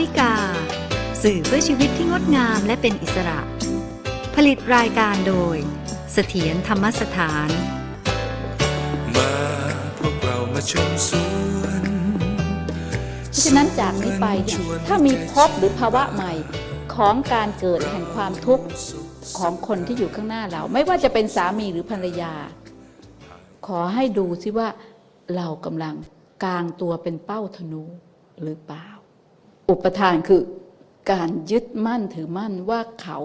วิกา สื่อเพื่อชีวิตที่งดงามและเป็นอิสระ ผลิตรายการโดย เสถียรธรรมสถาน มาพวกเรามาชมสวนเพราะฉะนั้นจากนี้ไปเนี่ยถ้ามีพบหรือภาวะใหม่ของการเกิดแห่งความทุกข์ของคนที่อยู่ข้างหน้าเรา ไม่ว่าจะเป็นสามีหรือภรรยา ขอให้ดูซิว่าเรากำลังกางตัวเป็นเป้าธนูหรือเปล่า อุปทานคือการยึดมั่นถือมั่นว่าเขา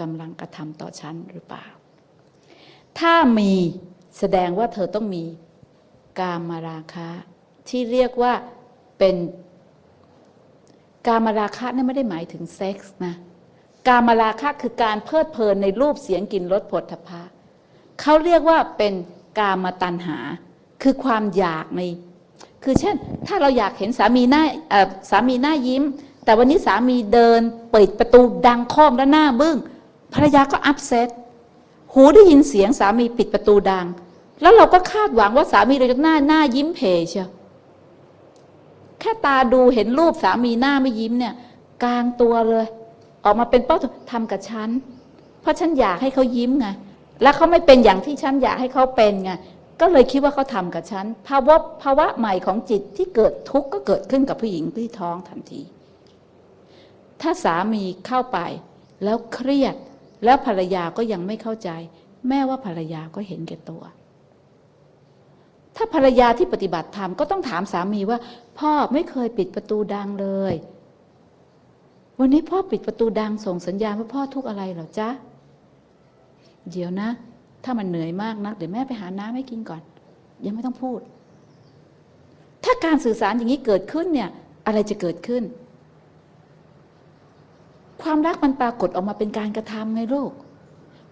กำลังกระทำต่อฉันหรือเปล่า ถ้ามีแสดงว่าเธอต้องมีกามมาราคะที่เรียกว่าเป็นกามาราคะนี่ไม่ได้หมายถึงเซ็กส์นะกามาราคะคือการเพลิดเพลินในรูปเสียงกลิ่นรสผลทพะเขาเรียกว่าเป็นกามตัณหา คือความอยากใน คือเช่น ถ้าเราอยากเห็นสามีหน้าสามีหน้ายิ้ม แต่วันนี้สามีเดิน เปิดประตูดังค้อมและหน้าบึ้งภรรยาก็อัพเซตหูได้ยินเสียงสามีปิดประตูดัง แล้วเราก็คาดหวังว่าสามีเราจะหน้าหน้ายิ้มเพเชียวแค่ตาดูเห็นรูปสามีหน้าไม่ยิ้มเนี่ย กลางตัวเลย ออกมาเป็นเป้าทำกับฉัน เพราะฉันอยากให้เขายิ้มไงแล้วเขาไม่เป็นอย่างที่ฉันอยากให้เขาเป็นไง ก็เลยคิดว่าเขาทำกับฉันภาวะภาวะใหม่ของจิตที่เกิดทุกข์ก็เกิดขึ้นกับผู้หญิงที่ท้องทันที ถ้าสามีเข้าไป แล้วเครียดแล้วภรรยาก็ยังไม่เข้าใจ แม่ว่าภรรยาก็เห็นแก่ตัว ถ้าภรรยาที่ปฏิบัติธรรมก็ต้องถามสามีว่า พ่อไม่เคยปิดประตูดังเลย วันนี้พ่อปิดประตูดังส่งสัญญาณว่าพ่อทุกข์อะไรเหรอจ๊ะเดี๋ยวนะ ถ้ามันเหนื่อยมากนักเดี๋ยวแม่ไปหาน้ำให้กินก่อน ยังไม่ต้องพูด ถ้าการสื่อสารอย่างนี้เกิดขึ้นเนี่ย อะไรจะเกิดขึ้น ความรักมันปรากฏออกมาเป็นการกระทำไงลูก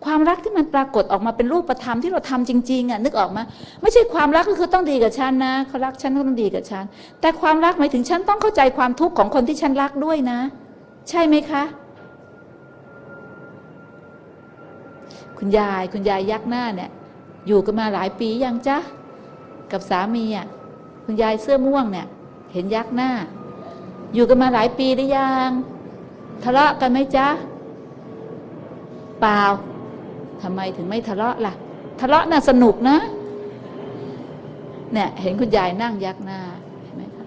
ความรักที่มันปรากฏออกมาเป็นรูปธรรมที่เราทำจริงๆอะนึกออกมาไม่ใช่ความรักก็คือต้องดีกับฉันนะเขารักฉันก็ต้องดีกับฉันแต่ความรักหมายถึงฉันต้องเข้าใจความทุกข์ของคนที่ฉันรักด้วยนะ ใช่ไหมคะ คุณยายคุณยายยักหน้าเนี่ย อยู่กันมาหลายปียังจ๊ะกับสามีอะคุณยายเสื้อม่วงเนี่ย เห็นยักหน้า อยู่กันมาหลายปีหรือยังทะเลาะกันไหมจ๊ะเปล่าทำไมถึงไม่ทะเลาะล่ะ ทะเลาะน่ะสนุกนะเนี่ยเห็นคุณยายนั่งยักหน้าเห็นไหมคะ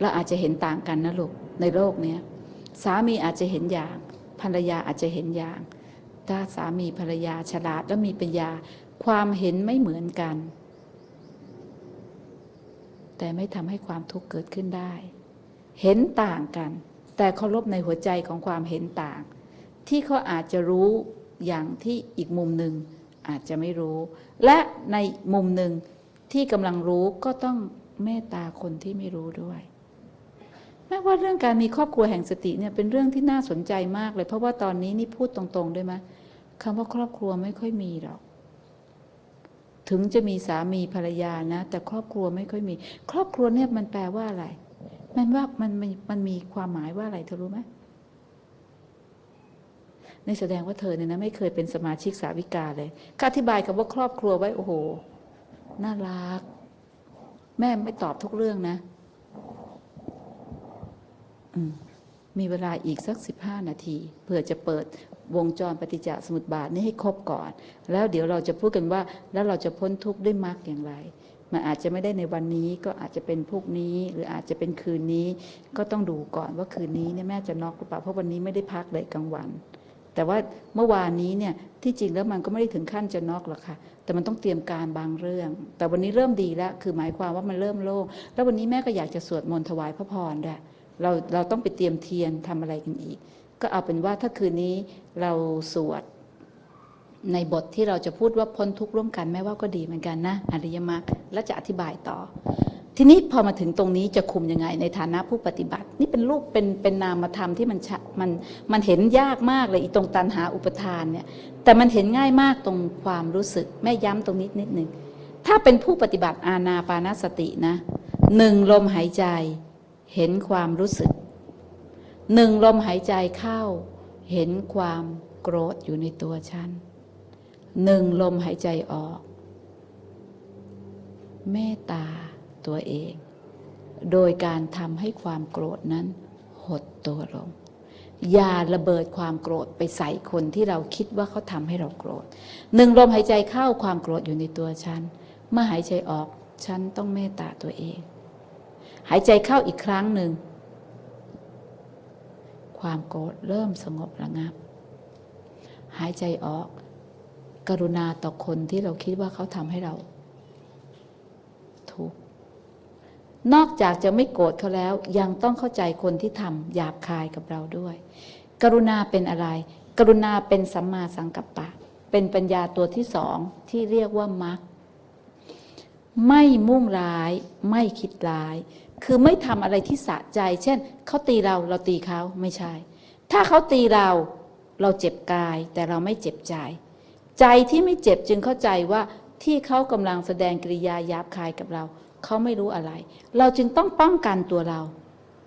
เราอาจจะเห็นต่างกันนะลูกในโลกเนี้ยสามีอาจจะเห็นอย่าง ภรรยาอาจจะเห็นอย่าง ถ้าสามีภรรยาฉลาดและมีปัญญา ความเห็นไม่เหมือนกัน แต่ไม่ทำให้ความทุกข์เกิดขึ้นได้ เห็นต่างกัน แต่เคารพในหัวใจของความเห็นต่าง ที่เขาอาจจะรู้อย่างที่อีกมุมหนึ่งอาจจะไม่รู้ และในมุมหนึ่งที่กำลังรู้ก็ต้องเมตตาคนที่ไม่รู้ด้วย แม้ว่าเรื่องการมีครอบครัวแห่งสติเนี่ยเป็นเรื่องที่น่าสนใจมากเลย เพราะว่าตอนนี้นี่พูดตรงๆด้วยไหมคำว่าครอบครัวไม่ค่อยมีหรอก ถึงจะมีสามีภรรยานะ แต่ครอบครัวไม่ค่อยมี ครอบครัวเนี่ยมันแปลว่าอะไร มันว่ามันมันมันมีความหมายว่าอะไรเธอรู้ไหมนี่แสดงว่าเธอเนี่ยนะไม่เคยเป็นสมาชิกสาวิกาเลยก็อธิบายคำว่าครอบครัวไว้โอ้โห น่ารัก แม่ไม่ตอบทุกเรื่องนะ มีเวลาอีกสักสิบห้านาทีเพื่อจะเปิดวงจรปฏิจจสมุปบาทนี้ให้ครบก่อน แล้วเดี๋ยวเราจะพูดกันว่า แล้วเราจะพ้นทุกข์ด้วยมรรคอย่างไรมันอาจจะไม่ได้ในวันนี้ก็อาจจะเป็นพรุ่งนี้ หรืออาจจะเป็นคืนนี้ ก็ต้องดูก่อนว่าคืนนี้เนี่ยแม่จะน็อกหรือเปล่าเพราะวันนี้ไม่ได้พักเลยกลางวัน แต่ว่าเมื่อวานนี้เนี่ยที่จริงแล้วมันก็ไม่ได้ถึงขั้นจะน็อกหรอกค่ะ แต่มันต้องเตรียมการบางเรื่อง แต่วันนี้เริ่มดีแล้วคือหมายความว่ามันเริ่มโล่งแล้ววันนี้แม่ก็อยากจะสวดมนต์ถวายพระพรด้วย เราเราต้องไปเตรียมเทียนทำอะไรกันอีก ก็เอาเป็นว่าถ้าคืนนี้เราสวดในบทที่เราจะพูดว่าพ้นทุกข์ร่วมกันแม้ว่าก็ดีเหมือนกันนะอริยมรรคและจะอธิบายต่อ ทีนี้พอมาถึงตรงนี้จะคุมยังไงในฐานะผู้ปฏิบัติ นี่เป็นรูปเป็นเป็นนามธรรมที่มันมันมันเห็นยากมากเลยอีตรงตันหาอุปทานเนี่ยแต่มันเห็นง่ายมากตรงความรู้สึกแม่ย้ำตรงนี้นิดหนึ่งถ้าเป็นผู้ปฏิบัติอาณาปานสตินะหนึ่งลมหายใจ เห็นความรู้สึกหนึ่งลมหายใจเข้า เห็นความโกรธอยู่ในตัวฉันหนึ่งลมหายใจออก เมตตาตัวเอง โดยการทำให้ความโกรธนั้น หดตัวลง อย่าระเบิดความโกรธไปใส่คนที่เราคิดว่าเขาทำให้เราโกรธหนึ่งลมหายใจเข้าความโกรธอยู่ในตัวฉันเมื่อหายใจออกฉันต้องเมตตาตัวเอง หายใจเข้าอีกครั้งหนึ่ง ความโกรธเริ่มสงบระงับ หายใจออก กรุณาต่อคนที่เราคิดว่าเขาทำให้เรา ทุกข์นอกจากจะไม่โกรธเขาแล้ว ยังต้องเข้าใจคนที่ทำหยาบคายกับเราด้วย กรุณาเป็นอะไร กรุณาเป็นสัมมาสังกัปปะ เป็นปัญญาตัวที่สองที่เรียกว่ามักไม่มุ่งร้าย ไม่คิดร้าย คือไม่ทำอะไรที่สะใจ เช่นเขาตีเราเราตีเขาไม่ใช่ ถ้าเขาตีเราเราเจ็บกายแต่เราไม่เจ็บใจ ใจที่ไม่เจ็บจึงเข้าใจว่าที่เขากำลังแสดงกริยาหยาบคายกับเราเขาไม่รู้อะไร เราจึงต้องป้องกันตัวเรา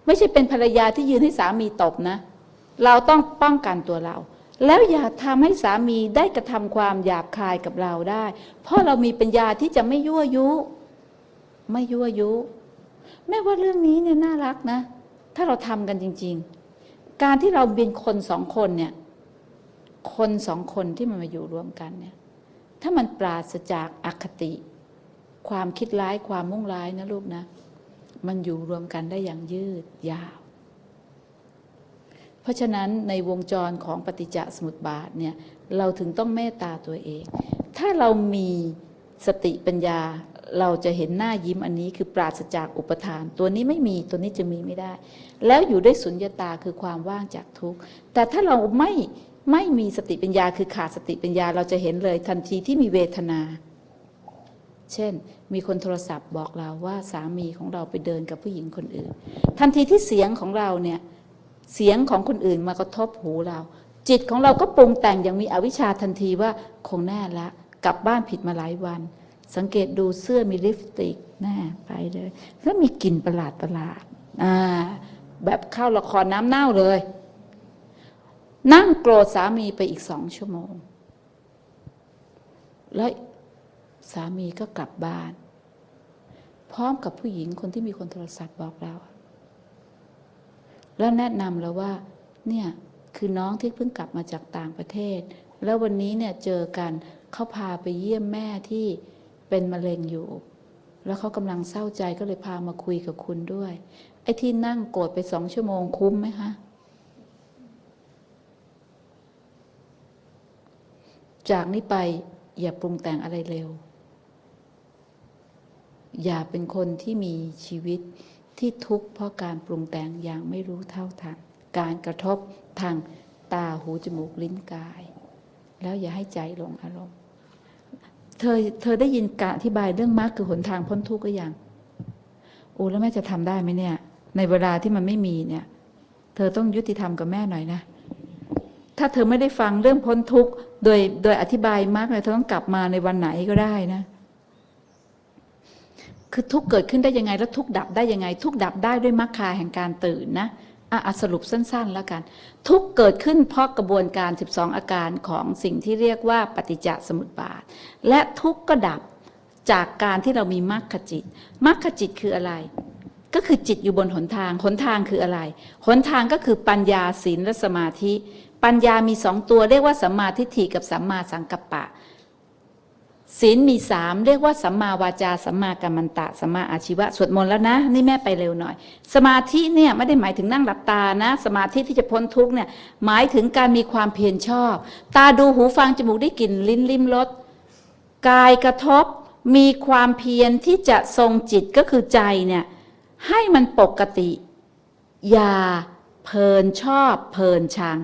ไม่ใช่เป็นภรรยาที่ยืนให้สามีตบนะ เราต้องป้องกันตัวเรา แล้วอย่าทำให้สามีได้กระทำความหยาบคายกับเราได้ เพราะเรามีปัญญาที่จะไม่ยั่วยุ ไม่ยั่วยุ แม้ว่าเรื่องนี้เนี่ยน่ารักนะ ถ้าเราทำกันจริง ๆ การที่เราเป็นคนสองคนเนี่ย คนสองคนที่มันมาอยู่รวมกันเนี่ย ถ้ามันปราศจากอคติ ความคิดร้ายความมุ่งร้ายนะลูกนะ มันอยู่รวมกันได้อย่างยืดยาว เพราะฉะนั้นในวงจรของปฏิจจสมุปบาทเนี่ย เราถึงต้องเมตตาตัวเอง ถ้าเรามีสติปัญญา เราจะเห็นหน้ายิ้มอันนี้คือปราศจากอุปทาน ตัวนี้ไม่มีตัวนี้จะมีไม่ได้ แล้วอยู่ด้วยสุญญตาคือความว่างจากทุกข์แต่ถ้าเราไม่ไม่มีสติปัญญาคือขาดสติปัญญาเราจะเห็นเลยทันทีที่มีเวทนา เช่น มีคนโทรศัพท์บอกเราว่าสามีของเราไปเดินกับผู้หญิงคนอื่น ทันทีที่เสียงของเราเนี่ยเสียงของคนอื่นมากระทบหูเรา จิตของเราก็ปรุงแต่งอย่างมีอวิชชาทันทีว่าคงแน่ละ กลับบ้านผิดมาหลายวัน สังเกตดูเสื้อมีลิปสติกน่ไปเลย แล้วมีกลิ่นประหลาดประหลาดอ่าแบบเข้าละครน้ำเน่าเลย นั่งโกรธสามีไปอีกสองชั่วโมง แล้วสามีก็กลับบ้าน พร้อมกับผู้หญิงคนที่มีคนโทรศัพท์บอกเรา แล้วแนะนำแล้วว่า เนี่ยคือน้องที่เพิ่งกลับมาจากต่างประเทศ แล้ววันนี้เนี่ยเจอกันเขาพาไปเยี่ยมแม่ที่ เป็นมะเร็งอยู่ แล้วเขากำลังเศร้าใจก็เลยพามาคุยกับคุณด้วย ไอ้ที่นั่งโกรธไปสองชั่วโมงคุ้มไหมคะจากนี้ไปอย่าปรุงแต่งอะไรเร็ว อย่าเป็นคนที่มีชีวิตที่ทุกข์เพราะการปรุงแต่งอย่างไม่รู้เท่าทัน การกระทบทางตาหูจมูกลิ้นกาย แล้วอย่าให้ใจลงอารมณ์ เธอเธอได้ยินการอธิบายเรื่องมรรคคือหนทางพ้นทุกข์ก็ยังโอ้แล้วแม่จะทำได้ไหมเนี่ย ในเวลาที่มันไม่มีเนี่ย เธอต้องยุติธรรมกับแม่หน่อยนะ ถ้าเธอไม่ได้ฟังเรื่องพ้นทุกข์โดยโดยอธิบายมากเลยเธอต้องกลับมาในวันไหนก็ได้นะคือทุกข์เกิดขึ้นได้ยังไง แล้วทุกข์ดับได้ยังไง ทุกข์ดับได้ด้วยมรรคาแห่งการตื่นนะ อะสรุปสั้นๆแล้วกัน ทุกเกิดขึ้นเพราะกระบวนการ 12 อาการของสิ่งที่เรียกว่าปฏิจจสมุปบาท และทุกก็ดับจากการที่เรามีมรรคจิตมรรคจิตคืออะไร ก็คือจิตอยู่บนหนทาง หนทางคืออะไร หนทางก็คือปัญญาศีลและสมาธิ ปัญญามีสองตัวเรียกว่าสัมมาทิฏฐิกับสัมมาสังกัปปะ ศีลมีสามเรียกว่าสัมมาวาจาสัมมากัมมันตะสัมมาอาชีวะสวดมนต์แล้วนะ นี่แม่ไปเร็วหน่อย สมาธิเนี่ยไม่ได้หมายถึงนั่งหลับตานะ สมาธิที่จะพ้นทุกเนี่ยหมายถึงการมีความเพียรชอบ ตาดูหูฟังจมูกได้กลิ่นลิ้นลิ้มรสกายกระทบมีความเพียรที่จะทรงจิตก็คือใจเนี่ยให้มันปกติ อย่าเพลินชอบเพลินชัง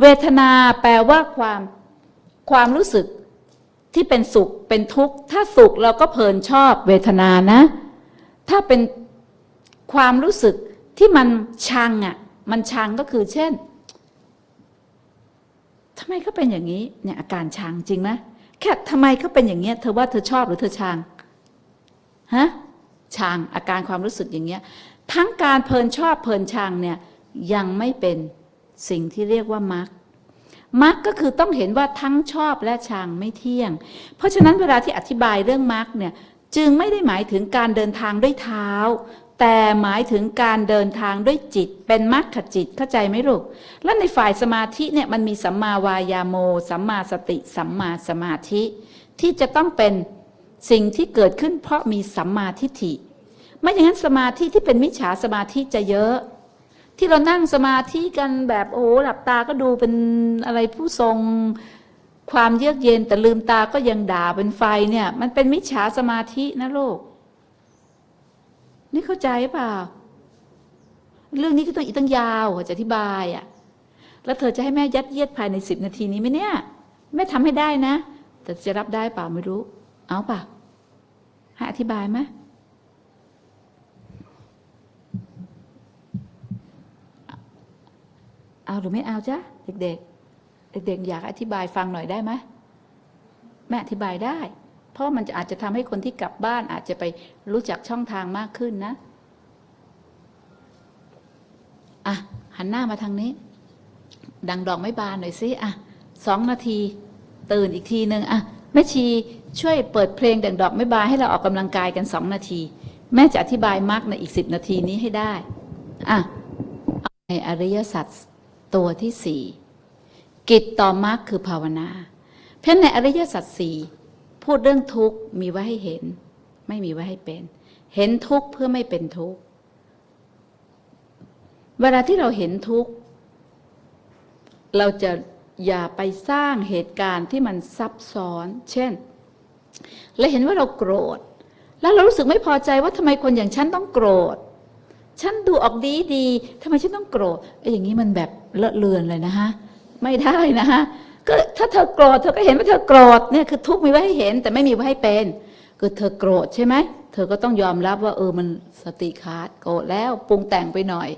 เวทนาแปลว่าความความรู้สึก ที่เป็นสุขเป็นทุกข์ ถ้าสุขเราก็เพลินชอบเวทนานะ ถ้าเป็นความรู้สึกที่มันชังอะ มันชังก็คือเช่นทำไมเขาเป็นอย่างนี้เนี่ยอาการชังจริงไหมแค่ทำไมเขาเป็นอย่างเงี้ยเธอว่าเธอชอบหรือเธอชังฮะชังอาการความรู้สึกอย่างเงี้ย ทั้งการเพลินชอบเพลินชังเนี่ยยังไม่เป็นสิ่งที่เรียกว่ามรรค มรรคก็คือต้องเห็นว่าทั้งชอบและชังไม่เที่ยง เพราะฉะนั้นเวลาที่อธิบายเรื่องมรรคเนี่ยจึงไม่ได้หมายถึงการเดินทางด้วยเท้า แต่หมายถึงการเดินทางด้วยจิต เป็นมรรคจิตเข้าใจไหมลูกและในฝ่ายสมาธิเนี่ยมันมีสัมมาวายาโม สัมมาสติ สัมมาสมาธิ ที่จะต้องเป็นสิ่งที่เกิดขึ้นเพราะมีสัมมาทิฏฐิไม่อย่างนั้นสมาธิที่เป็นมิจฉาสมาธิจะเยอะ ที่เรานั่งสมาธิกันแบบโอ้หลับตาก็ดูเป็นอะไรผู้ทรงความเยือกเย็นแต่ลืมตาก็ยังด่าเป็นไฟเนี่ย มันเป็นมิจฉาสมาธินะโลก นี่เข้าใจเปล่า เรื่องนี้ก็ต้องอีกตั้งยาวจะอธิบายอะ่ะ แล้วเธอจะให้แม่ยัดเยียดภายในสิบนาทีนี้ไหมเนี่ย แม่ทำให้ได้นะ แต่จะรับได้เปล่าไม่รู้ เอาเปล่าให้อธิบายไหม เอาหรือไม่เอาจ๊ะเด็กๆ เด็กๆ อยากอธิบายฟังหน่อยได้ไหมแม่อธิบายได้ เพราะมันจะอาจจะทำให้คนที่กลับบ้านอาจจะไปรู้จักช่องทางมากขึ้นนะอะหันหน้ามาทางนี้ ดังดอกไม้บานหน่อยสิอะสองนาที ตื่นอีกทีหนึ่งอะแม่ชีช่วยเปิดเพลงดังดอกไม้บานให้เราออกกำลังกายกันสองนาที แม่จะอธิบายมรรคในอีกสิบนาทีนี้ให้ได้อะในอริยสัจ ตัวที่สี่กิจต่อมรรคคือภาวนา เพราะในอริยสัจสี่พูดเรื่องทุกข์มีไว้ให้เห็น ไม่มีไว้ให้เป็น เห็นทุกข์เพื่อไม่เป็นทุกข์เวลาที่เราเห็นทุกข์เราจะอย่าไปสร้างเหตุการณ์ที่มันซับซ้อน เช่นเราเห็นว่าเราโกรธ แล้วเรารู้สึกไม่พอใจว่าทำไมคนอย่างฉันต้องโกรธ ฉันดูออกดีดีทำไมฉันต้องโกรธไอ้อย่างนี้มันแบบเลอะเลือนเลยนะฮะไม่ได้นะฮะก็ถ้าเธอโกรธเธอก็เห็นว่าเธอโกรธเนี่ยคือทุกข์มีไว้ให้เห็น แต่ไม่มีไว้ให้เป็นคือเธอโกรธใช่ไหมเธอก็ต้องยอมรับว่า เออมันสติขาดโกรธแล้วปรุงแต่งไปหน่อย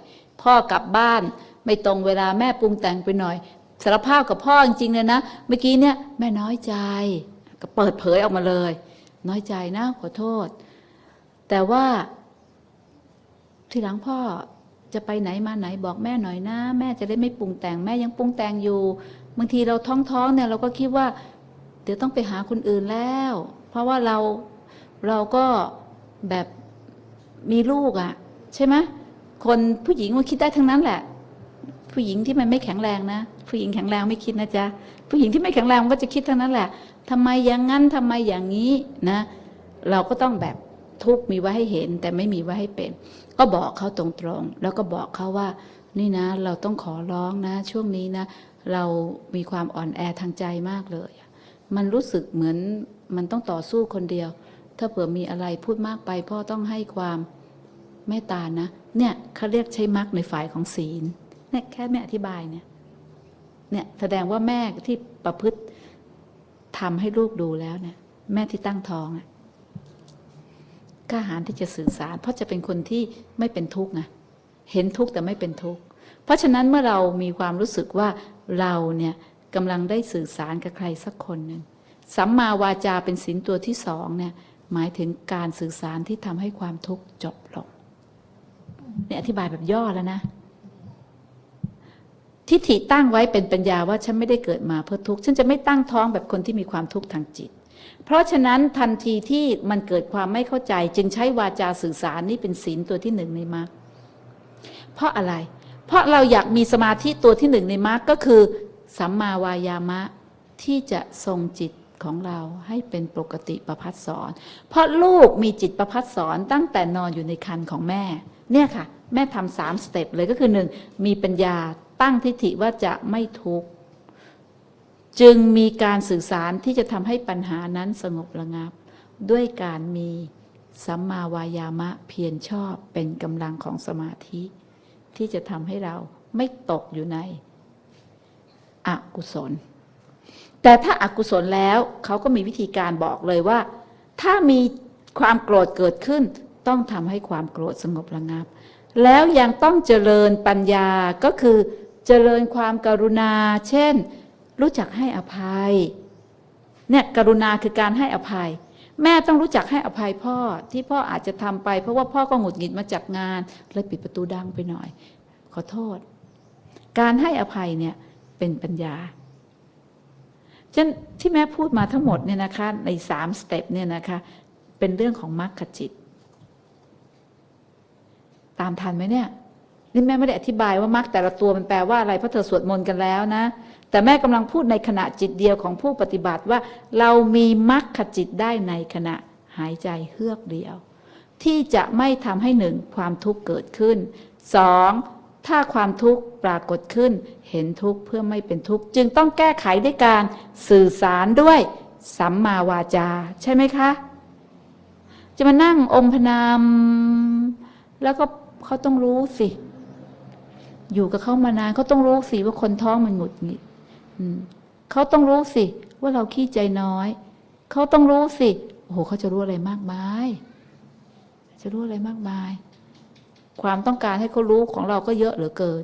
พ่อกลับบ้าน ไม่ตรงเวลาแม่ปรุงแต่งไปหน่อยสารภาพกับพ่อจริงๆเลยนะเมื่อกี้เนี่ยแม่น้อยใจ ก็เปิดเผยออกมาเลย น้อยใจนะขอโทษ แต่ว่า ทีหลังพ่อจะไปไหนมาไหนบอกแม่หน่อยนะ แม่จะได้ไม่ปรุงแต่งแม่ยังปรุงแต่งอยู่ บางทีเราท้องท้องๆเนี่ยเราก็คิดว่า เดี๋ยวต้องไปหาคนอื่นแล้ว เพราะว่าเราเราก็แบบมีลูกอะ่ะ ใช่ไหมคนผู้หญิงมันคิดได้ทั้งนั้นแหละ ผู้หญิงที่มันไม่แข็งแรงนะ ผู้หญิงแข็งแรงไม่คิดนะจ๊ะผู้หญิงที่ไม่แข็งแรงมันก็จะคิดทั้งนั้นแหละทำไมอย่างนั้นทำไมอย่างนี้นะ เราก็ต้องแบบ ทุกข์มีไว้ให้เห็น แต่ไม่มีไว้ให้เป็น ก็บอกเขาตรงๆ แล้วก็บอกเขาว่า นี่นะ เราต้องขอร้องนะ ช่วงนี้นะ เรามีความอ่อนแอทางใจมากเลย มันรู้สึกเหมือนมันต้องต่อสู้คนเดียว ถ้าเผื่อมีอะไรพูดมากไป พ่อต้องให้ความเมตตานะ เนี่ยเขาเรียกใช้มรรคในฝ่ายของศีลเนี่ยแค่แม่อธิบายเนี่ยเนี่ยแสดงว่าแม่ที่ประพฤติทำให้ลูกดูแล้วเนี่ย แม่ที่ตั้งท้องอะ กล้าหาญที่จะสื่อสาร เพราะจะเป็นคนที่ไม่เป็นทุกข์ไงเห็นทุกข์แต่ไม่เป็นทุกข์เพราะฉะนั้นเมื่อเรามีความรู้สึกว่าเราเนี่ยกำลังได้สื่อสารกับใครสักคนหนึ่งสัมมาวาจาเป็นศีลตัวที่สองเนี่ยหมายถึงการสื่อสารที่ทำให้ความทุกข์จบลงเนี่ยอธิบายแบบย่อแล้วนะทิฏฐิตั้งไว้เป็นปัญญาว่าฉันไม่ได้เกิดมาเพื่อทุกข์ฉันจะไม่ตั้งท้องแบบคนที่มีความทุกข์ทางจิต เพราะฉะนั้นทันทีที่มันเกิดความไม่เข้าใจ จึงใช้วาจาสื่อสารนี่เป็นศีลตัวที่หนึ่งในมรรคเพราะอะไร เพราะเราอยากมีสมาธิตัวที่หนึ่งในมรรคก็คือ สัมมาวายามะที่จะทรงจิตของเราให้เป็นปกติประพัดสอน เพราะลูกมีจิตประพัดสอนตั้งแต่นอนอยู่ในครรภ์ของแม่ เนี่ยค่ะ แม่ทำสามสเต็ปเลยก็คือหนึ่งมีปัญญาตั้งทิฏฐิว่าจะไม่ทุกข์ จึงมีการสื่อสารที่จะทำให้ปัญหานั้นสงบระงับ ด้วยการมีสัมมาวายามะเพียรชอบเป็นกำลังของสมาธิ ที่จะทำให้เราไม่ตกอยู่ในอกุศล แต่ถ้าอากุศลแล้วเขาก็มีวิธีการบอกเลยว่า ถ้ามีความโกรธเกิดขึ้น ต้องทำให้ความโกรธสงบระงับ แล้วยังต้องเจริญปัญญาก็คือเจริญความการุณา เช่น รู้จักให้อภัย เนี่ยกรุณาคือการให้อภัย แม่ต้องรู้จักให้อภัยพ่อที่พ่ออาจจะทำไป เพราะว่าพ่อก็หงุดหงิดมาจากงานเลยปิดประตูดังไปหน่อย ขอโทษ การให้อภัยเนี่ยเป็นปัญญาฉะนั้นที่แม่พูดมาทั้งหมดเนี่ยนะคะในสามสเต็ปเนี่ยนะคะเป็นเรื่องของมรรคจิต ตามทันไหมเนี่ยนี่แม่ไม่ได้อธิบายว่ามรรคแต่ละตัวมันแปลว่าอะไรเพราะเธอสวดมนต์กันแล้วนะ แต่แม่กำลังพูดในขณะจิตเดียวของผู้ปฏิบัติว่า เรามีมรรคจิตได้ในขณะหายใจเฮือกเดียว ที่จะไม่ทำให้หนึ่งความทุกข์เกิดขึ้นสองถ้าความทุกข์ปรากฏขึ้น เห็นทุกข์เพื่อไม่เป็นทุกข์จึงต้องแก้ไขด้วยการสื่อสารด้วยสัมมาวาจา ใช่ไหมคะ จะมานั่งองค์พนามแล้วก็เขาต้องรู้สิ อยู่กับเขามานานเขาต้องรู้สิว่าคนท้องมันหงุดหงิด เขาต้องรู้สิว่าเราขี้ใจน้อย เขาต้องรู้สิ โอ้โหเขาจะรู้อะไรมากมาย จะรู้อะไรมากมาย ความต้องการให้เขารู้ของเราก็เยอะเหลือเกิน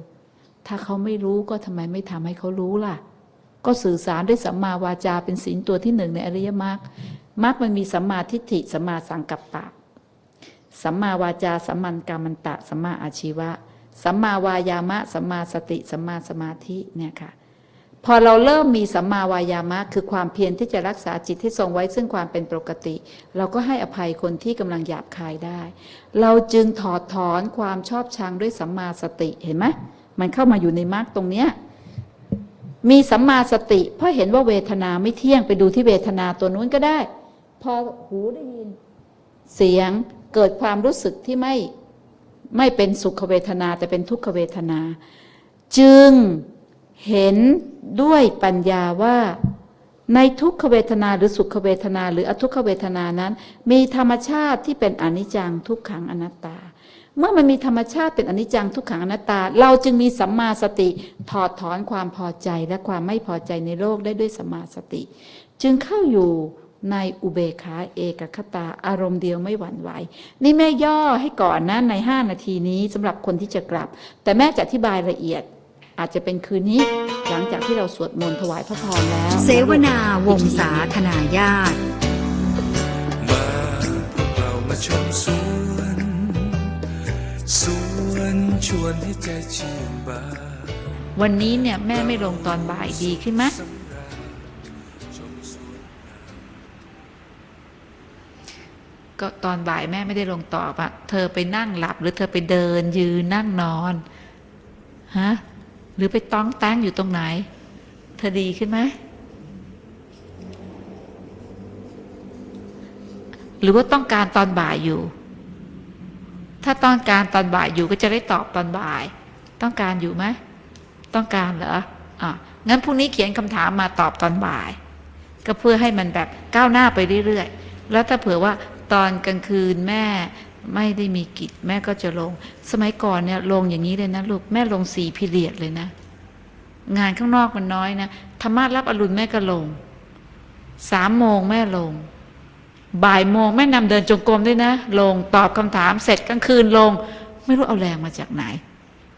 ถ้าเขาไม่รู้ก็ทำไมไม่ทำให้เขารู้ล่ะ ก็สื่อสารด้วยสัมมาวาจาเป็นศีลตัวที่หนึ่งในอริยมรรคมรรคมันมีสัมมาทิฏฐิสัมมาสังกัปปะสัมมาวาจาสัมมันกามันตะสัมมาอาชีวะ สัมมาวายามะสัมมาสติสัมมาสมาธิเนี่ยค่ะ พอเราเริ่มมีสัมมาวายามะคือความเพียรที่จะรักษาจิตที่ทรงไว้ซึ่งความเป็นปกติ เราก็ให้อภัยคนที่กำลังหยาบคายได้ เราจึงถอดถอนความชอบชังด้วยสัมมาสติเห็นไหมมันเข้ามาอยู่ในมรรคตรงเนี้ยมีสัมมาสติ เพราะเห็นว่าเวทนาไม่เที่ยงไปดูที่เวทนาตัวนู้นก็ได้ พอหูได้ยิน เสียงเกิดความรู้สึกที่ไม่ไม่เป็นสุขเวทนาแต่เป็นทุกขเวทนา จึง เห็นด้วยปัญญาว่า ในทุกขเวทนาหรือสุขเวทนา หรืออทุกขเวทนานั้น มีธรรมชาติที่เป็นอนิจจังทุกขังอนัตตา เมื่อมันมีธรรมชาติเป็นอนิจจังทุกขังอนัตตา เราจึงมีสัมมาสติถอดถอนความพอใจและความไม่พอใจในโลกได้ด้วยสัมมาสติ จึงเข้าอยู่ในอุเบกขาเอกคตาอารมณ์เดียวไม่หวั่นไหว นี่แม่ย่อให้ก่อนนะใน 5 นาทีนี้สำหรับคนที่จะกลับ แต่แม่จะอธิบายละเอียด อาจจะเป็นคืนนี้ หลังจากที่เราสวดมนต์ถวายพระพรแล้ว เสวนาวงศาคณาญาติมาพวกเรามาชมสวนสวนชวนให้ใจชื่นบานวันนี้เนี่ยแม่ไม่ลงตอนบ่ายดีขึ้นไหมก็ตอนบ่ายแม่ไม่ได้ลงตอบอะเธอไปนั่งหลับหรือเธอไปเดินยืนนั่งนอน ฮะห รือไปต้องแต้งอยู่ตรงไหน เธอดีขึ้นไหมหรือว่าต้องการตอนบ่ายอยู่ ถ้าต้องการตอนบ่ายอยู่ก็จะได้ตอบตอนบ่าย ต้องการอยู่ไหมต้องการเหรออะงั้นพรุ่งนี้เขียนคำถามมาตอบตอนบ่าย ก็เพื่อให้มันแบบก้าวหน้าไปเรื่อยๆ แล้วถ้าเผื่อว่าตอนกลางคืนแม่ ไม่ได้มีกิจ แม่ก็จะลง สมัยก่อนเนี่ยลงอย่างนี้เลยนะลูกแม่ลงสี่พิเรียดเลยนะ งานข้างนอกมันน้อยนะธรรมะรับอรุณแม่ก็ลงสามโมงแม่ลง บ่ายโมงแม่นำเดินจงกรมด้วยนะ ลงตอบคำถามเสร็จกลางคืนลง ไม่รู้เอาแรงมาจากไหน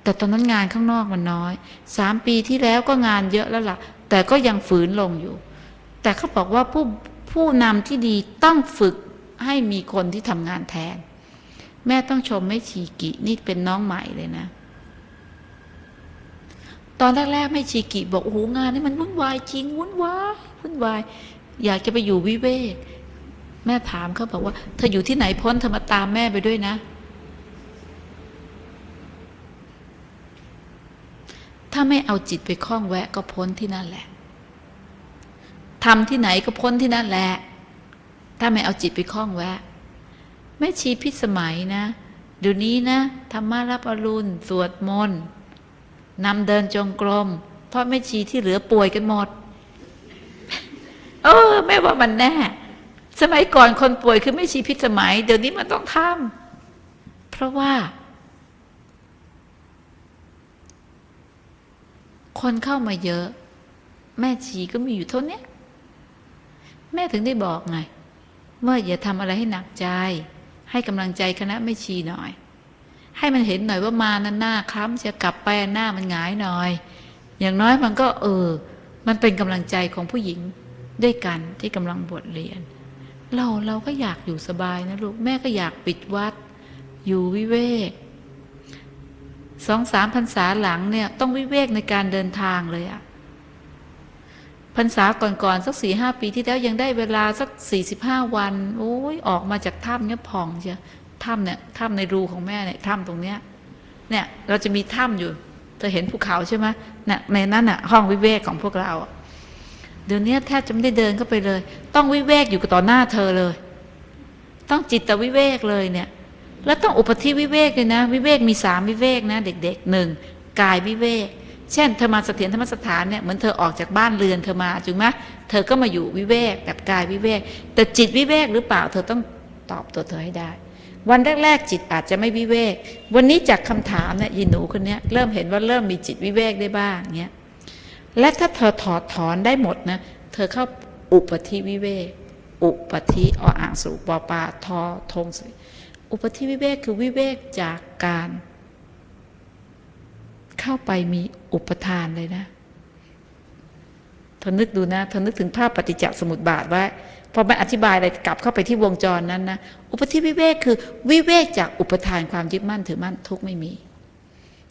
แต่ตอนนั้นงานข้างนอกมันน้อยสามปีที่แล้วก็งานเยอะแล้วล่ะ แต่ก็ยังฝืนลงอยู่ แต่เขาบอกว่าผู้ผู้นำที่ดีต้องฝึกให้มีคนที่ทำงานแทน แม่ต้องชมไม่ชีกินี่เป็นน้องใหม่เลยนะ ตอนแรกๆไม่ชีกิบอกโอ้โหงานนี่มันวุ่นวายจริงวุ่นวายวุ่นวาย อยากจะไปอยู่วิเวกแม่ถามเขาบอกว่าเธออยู่ที่ไหนพ้นเธอมาตามแม่ไปด้วยนะ ถ้าไม่เอาจิตไปคล้องแวะก็พ้นที่นั่นแหละทำที่ไหนก็พ้นที่นั่นแหละ ถ้าไม่เอาจิตไปคล้องแวะ ม่ชีพิสมัยนะเดี๋ยวนี้นะธรรมารับอรุณสวดมนต์นำเดินจงกรมเพราะแม่ชีที่เหลือป่วยกันหมด เออแม่ว่ามันแน่ สมัยก่อนคนป่วยคือแม่ชีพิสมัย เดี๋ยวนี้มันต้องทำเพราะว่า คนเข้ามาเยอะ แม่ชีก็มีอยู่เท่าเนี้ยแม่ถึงได้บอกไงว่าอย่าทำอะไรให้หนักใจ ให้กำลังใจคณะแม่ชีหน่อย ให้มันเห็นหน่อยว่ามานั้นหน้าคล้ำจะกลับไปหน้ามันหงายหน่อย อย่างน้อยมันก็เออ มันเป็นกำลังใจของผู้หญิงด้วยกันที่กำลังบวชเรียน เราเราก็อยากอยู่สบายนะลูกแม่ก็อยากปิดวัด อยู่วิเวกสองสามพรรษาหลังเนี่ยต้องวิเวกในการเดินทางเลยอะ พรรษาก่อนๆสักสี่ห้าปีที่แล้วยังได้เวลาสักสี่สิบห้าวันโอ้ยออกมาจากถ้ำเนี่ยผ่องเชียถ้ำเนี่ยถ้ำในรูของแม่เนี่ยถ้ำตรงเนี้ยเนี่ยเราจะมีถ้ำอยู่เธอเห็นภูเขาใช่ไหมเนี่ยในนั้นน่ะห้องวิเวกของพวกเราเดี๋ยวนี้แทบจะไม่ได้เดินเข้าไปเลย ต้องวิเวกอยู่กับต่อหน้าเธอเลย ต้องจิตวิเวกเลยเนี่ย แล้วต้องอุปธิวิเวกเลยนะ วิเวกมีสามวิเวกนะ เด็กๆหนึ่งกายวิเวก เช่นเธอมาเสถียรธรรมสถานเนี่ยเหมือนเธอออกจากบ้านเรือนเธอมาจริงไหมเธอก็มาอยู่วิเวกแบบกายวิเวก แต่จิตวิเวกหรือเปล่า เธอต้องตอบตัวเธอให้ได้ วันแรกๆจิตอาจจะไม่วิเวก วันนี้จากคำถามเนี่ยยีหนูคนเนี้ยเริ่มเห็นว่าเริ่มมีจิตวิเวกได้บ้างเนี้ยและถ้าเธอถอดถอนได้หมดนะเธอเข้าอุปธิวิเวกอุปธิออ่างสูปปาทอทงสิอุปธิวิเวกคือวิเวกจากการ เข้าไปมีอุปทานเลยนะเธอนึกดูนะเธอนึกถึงภาพปฏิจจสมุปบาทไว้พอไม่อธิบายอะไรกลับเข้าไปที่วงจรนั้นนะอุปธิวิเวกคือ วิเวกจากอุปทานความยึดมั่นถือมั่นทุกไม่มี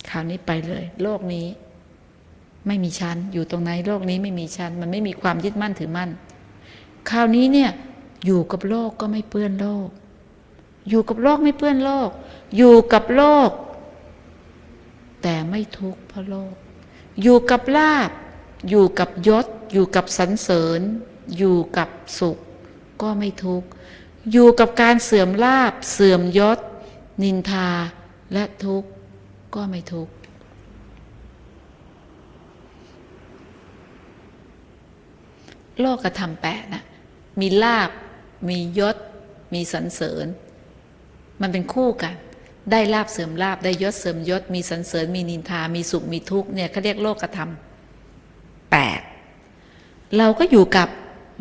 คราวนี้ไปเลย โลกนี้ ไม่มีชั้นอยู่ตรงไหนโลกนี้ไม่มีชั้น มันไม่มีความยึดมั่นถือมั่น คราวนี้เนี่ย อยู่กับโลกก็ไม่เปื้อนโลก อยู่กับโลกไม่เปื้อนโลก อยู่กับโลก แต่ไม่ทุกข์เพราะโลก อยู่กับลาบ อยู่กับยศ อยู่กับสรรเสริญ อยู่กับสุข ก็ไม่ทุกข์ อยู่กับการเสื่อมลาบ เสื่อมยศ นินทาและทุกข์ ก็ไม่ทุกข์โลกธรรมแปดนะมีลาบ มียศ มีสรรเสริญ มันเป็นคู่กัน ได้ลาบเสริมลาบได้ยศเสริมยศ มีสรรเสริญมีนินทา มีสุขมีทุกข์เนี่ยเขาเรียกโลกธรรมแปดเราก็อยู่กับ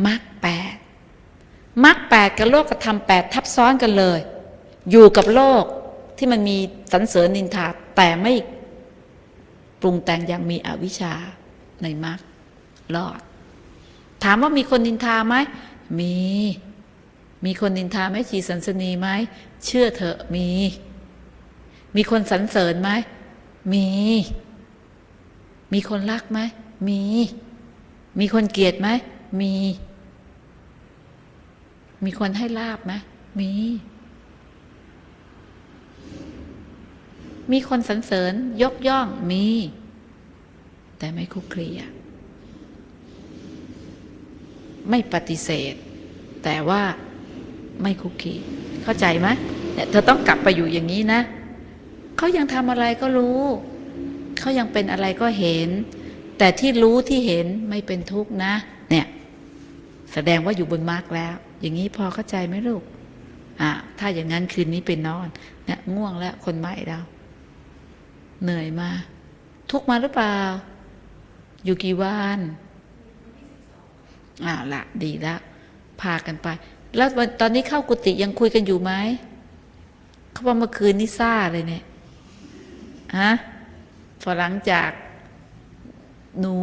มรรคแปดมรรคแปดกับโลกธรรมแปดทับซ้อนกันเลย อยู่กับโลกที่มันมีสรรเสริญนินทา แต่ไม่ปรุงแต่งยังมีอวิชชาในมรรครอด ถามว่ามีคนนินทาไหมมี มีคนนินทาไหมชีสันสนีไหมเชื่อเถอะมี มีคนสรรเสริญไหม มี มีคนรักไหม มี มีคนเกลียดไหม มี มีคนให้ลาบไหม มี มีคนสรรเสริญยกย่อง มี แต่ไม่คุกคลีอะไม่ปฏิเสธ แต่ว่าไม่คุกคีเข้าใจไหมเนี่ยเธอต้องกลับไปอยู่อย่างนี้นะ เขายังทำอะไรก็รู้ เขายังเป็นอะไรก็เห็น แต่ที่รู้ที่เห็นไม่เป็นทุกข์นะ เนี่ย แสดงว่าอยู่บนมรรคแล้ว อย่างนี้พอเข้าใจไหมลูกอะถ้าอย่างนั้นคืนนี้ไปนอน เนี่ย ง่วงแล้วคนใหม่เราเหนื่อยมา ทุกข์มาหรือเปล่า อยู่กี่วันอ่าละดีล้วพากันไป แล้วตอนนี้เข้ากุฏิยังคุยกันอยู่ไหมเขาบอกเมื่อคืนนี่ซ่าเลยเนี่ย ฮะพอหลังจากหนู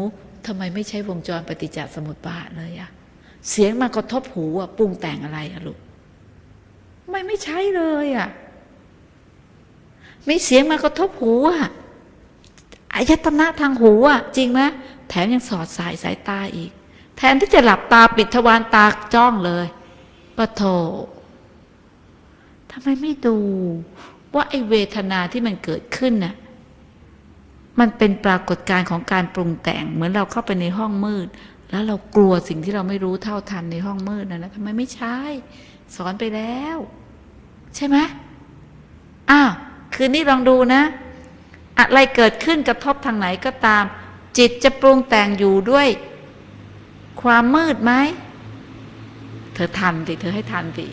ทำไมไม่ใช้วงจรปฏิจจสมุปบาทเลยอะเสียงมากระทบหูอะปรุงแต่งอะไรอะลูกไม่ไม่ใช้เลยอะมีเสียงมากระทบหูอะอายตนะทางหูอะจริงไหมแถมยังสอดสายสายตาอีก แทนที่จะหลับตาปิดทวารตาจ้องเลยปะโถทำไมไม่ดู ว่าไอเวทนาที่มันเกิดขึ้นน่ะมันเป็นปรากฏการณ์ของการปรุงแต่ง เหมือนเราเข้าไปในห้องมืด แล้วเรากลัวสิ่งที่เราไม่รู้เท่าทันในห้องมืดนะนะทำไมไม่ใช้สอนไปแล้ว ใช่ไหมอ้าวคืนนี้ลองดูนะ อะไรเกิดขึ้นกระทบทางไหนก็ตาม จิตจะปรุงแต่งอยู่ด้วย ความมืดไหมเธอทันดิเธอให้ทันดิ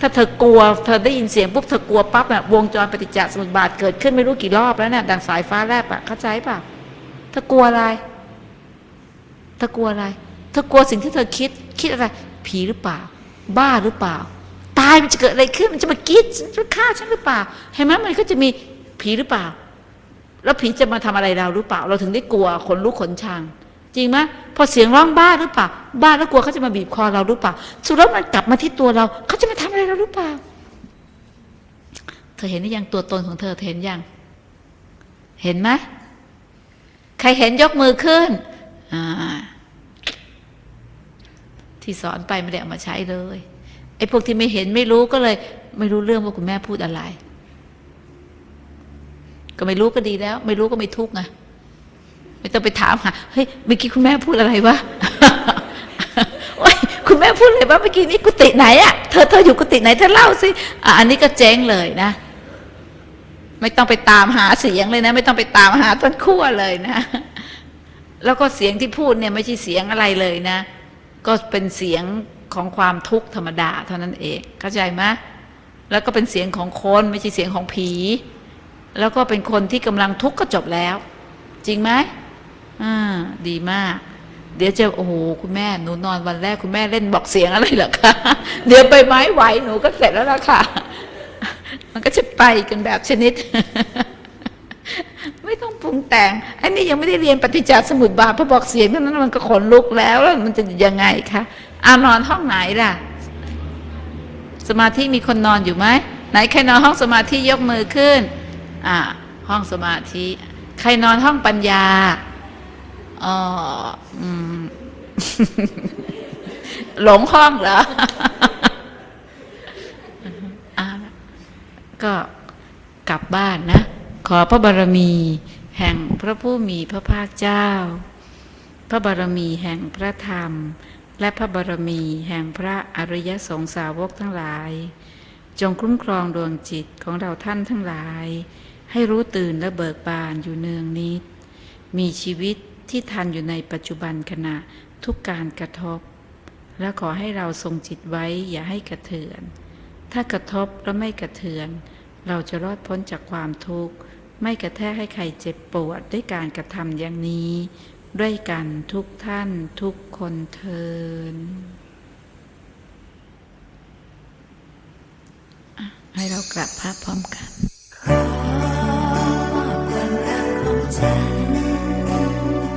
ถ้าเธอกลัวเธอได้ยินเสียงปุ๊บเธอกลัวปั๊บน่ะวงจรปฏิจจสมุปบาทเกิดขึ้นไม่รู้กี่รอบแล้วน่ะดังสายฟ้าแลบอะเข้าใจป่ะเธอกลัวอะไร เธอกลัวอะไร เธอกลัวสิ่งที่เธอคิด คิดอะไร ผีหรือเปล่า บ้าหรือเปล่า ตายมันจะเกิดอะไรขึ้นมันจะมากิดจะฆ่าฉันหรือเปล่า เห็นไหมมันก็จะมีผีหรือเปล่า แล้วผีจะมาทำอะไรเราหรือเปล่า เราถึงได้กลัวขนลุกขนชัง จริงไหมพอเสียงร้องบ้าหรือเปล่าบ้าแล้วกลัวเขาจะมาบีบคอเราหรือเปล่าสุดแล้วมันกลับมาที่ตัวเราเขาจะมาทำอะไรเราหรือเปล่า เธอเห็นหรือยังตัวตนของเธอเธอเห็นยังเห็นไหมใครเห็นยกมือขึ้นที่สอนไปไม่ได้เอามาใช้เลยไอ้พวกที่ไม่เห็นไม่รู้ก็เลย ไม่รู้เรื่องว่าคุณแม่พูดอะไร ก็ไม่รู้ก็ดีแล้ว ไม่รู้ก็ไม่ทุกข์ไง ไม่ต้องไปถามหาเฮ้ยเมื่อกี้คุณแม่พูดอะไรวะโอ้ยคุณแม่พูดอะไรวะเมื่อกี้นี้กุฏิไหนอะเธอเธออยู่กุฏิไหนเธอเล่าสิอะอันนี้ก็เจ๊งเลยนะ ไม่ต้องไปตามหาเสียงเลยนะ ไม่ต้องไปตามหาต้นขั้วเลยนะ แล้วก็เสียงที่พูดเนี่ยไม่ใช่เสียงอะไรเลยนะ ก็เป็นเสียงของความทุกข์ธรรมดาเท่านั้นเองเข้าใจไหมแล้วก็เป็นเสียงของคนไม่ใช่เสียงของผี แล้วก็เป็นคนที่กำลังทุกข์ก็จบแล้ว จริงไหม อ่าดีมาก เดี๋ยวจะโอ้โหคุณแม่หนูนอนวันแรกคุณแม่เล่นบอกเสียงอะไรเหรอคะเดี๋ยวไปไม้ไหวหนูก็เสร็จแล้วล่ะค่ะ มันก็จะไปกันแบบชนิด ไม่ต้องปรุงแต่งอันนี้ยังไม่ได้เรียนปฏิจจสมุปบาทพอบอกเสียงเท่านั้นมันก็ขนลุกแล้วแล้วมันจะยังไงคะอานอนห้องไหนล่ะ สมาธิมีคนนอนอยู่ไหมไหนใครนอนห้องสมาธิยกมือขึ้นอ่าห้องสมาธิ ใครนอนห้องปัญญา อ๋ออหลงห้องเหรอก็กลับบ้านนะ ขอพระบารมี แห่งพระผู้มีพระภาคเจ้า พระบารมีแห่งพระธรรม และพระบารมีแห่งพระอริยสงสาวกทั้งหลาย จงคุ้มครองดวงจิตของเราท่านทั้งหลาย ให้รู้ตื่นและเบิกบานอยู่เนืองนิด มีชีวิต ที่ทันอยู่ในปัจจุบันขณะทุกการกระทบ และขอให้เราทรงจิตไว้อย่าให้กระเทือน ถ้ากระทบแล้วไม่กระเทือน เราจะรอดพ้นจากความทุกข์ ไม่กระแทกให้ใครเจ็บปวดด้วยการกระทำอย่างนี้ ด้วยกันทุกท่านทุกคนเทินให้เรากลับภาพพร้อมกัน